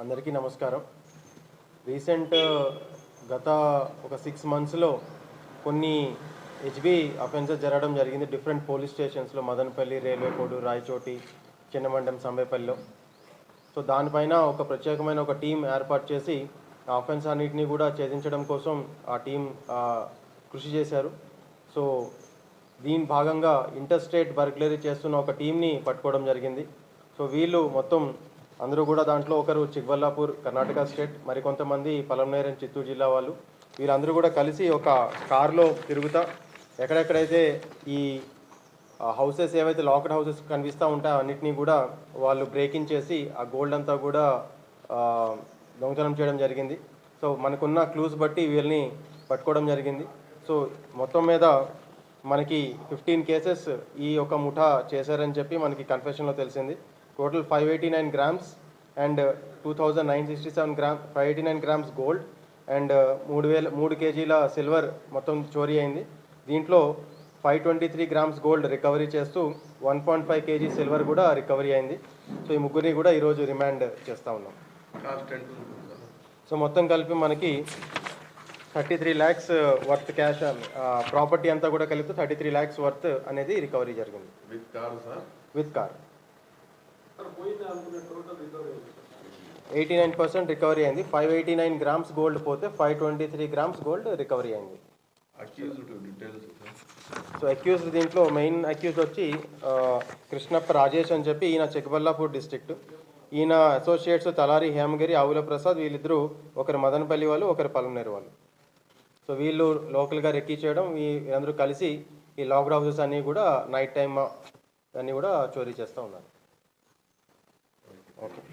అందరికీ నమస్కారం. రీసెంట్ గత ఒక సిక్స్ మంత్స్లో కొన్ని హెచ్బి అఫెన్సెస్ జరగడం జరిగింది. డిఫరెంట్ పోలీస్ స్టేషన్స్లో మదనపల్లి రైల్వే కోడు రాయచోటి చిన్నమండం సంబేపల్లిలో. సో దానిపైన ఒక ప్రత్యేకమైన ఒక టీం ఏర్పాటు చేసి ఆ అఫెన్స్ అన్నిటిని కూడా ఛేదించడం కోసం ఆ టీం కృషి చేశారు. సో దీని భాగంగా ఇంటర్ స్టేట్ బర్గ్లరీ చేస్తున్న ఒక టీంని పట్టుకోవడం జరిగింది. సో వీళ్ళు మొత్తం అందరూ కూడా దాంట్లో ఒకరు చిక్బల్లాపూర్ కర్ణాటక స్టేట్ మరికొంతమంది పలంనేరం చిత్తూరు జిల్లా వాళ్ళు. వీళ్ళందరూ కూడా కలిసి ఒక కారులో తిరుగుతా ఎక్కడెక్కడైతే ఈ హౌసెస్ ఏవైతే లాక్డ్ హౌసెస్ కనిపిస్తూ ఉంటాయో అన్నిటినీ కూడా వాళ్ళు బ్రేకింగ్ చేసి ఆ గోల్డ్ అంతా కూడా దొంగతనం చేయడం జరిగింది. సో మనకున్న క్లూస్ బట్టి వీళ్ళని పట్టుకోవడం జరిగింది. సో మొత్తం మీద మనకి ఫిఫ్టీన్ కేసెస్ ఈ ఒక ముఠా చేశారని చెప్పి మనకి కన్ఫెషన్లో తెలిసింది. Total five eighty nine grams and two thousand nine sixty seven gram five eighty nine grams gold and మూడు వేల మూడు కేజీల సిల్వర్ మొత్తం చోరీ అయింది. దీంట్లో five twenty three grams gold recovery చేస్తూ one point five kg silver కూడా రికవరీ అయింది. సో ఈ ముగ్గురిని కూడా ఈరోజు రిమాండ్ చేస్తూ ఉన్నాం. సో మొత్తం కలిపి మనకి thirty three lakhs worth cash property అంతా కూడా కలిపి థర్టీ త్రీ ల్యాక్స్ వర్త్ అనేది రికవరీ జరిగింది. With car sir with car eighty nine percent recovery అయింది. Five eighty nine grams gold పోతే five twenty three grams gold recovery అయింది. సో అక్యూజ్డ్ దీంట్లో main accuse వచ్చి కృష్ణప్ప రాజేష్ అని చెప్పి ఈయన చెక్బల్లాపూర్ డిస్ట్రిక్ట్ ఈయన అసోసియేట్స్ తలారి హేమగిరి ఆవుల ప్రసాద్ వీళ్ళిద్దరూ ఒకరు మదనపల్లి వాళ్ళు ఒకరు పలమనేరు వాళ్ళు. సో వీళ్ళు లోకల్గా రెక్కీ చేయడం వీళ్ళందరూ కలిసి ఈ లాక్డ్ హౌసెస్ అన్నీ కూడా నైట్ టైమ్ అన్నీ కూడా చోరీ చేస్తూ ఉన్నారు. Пока.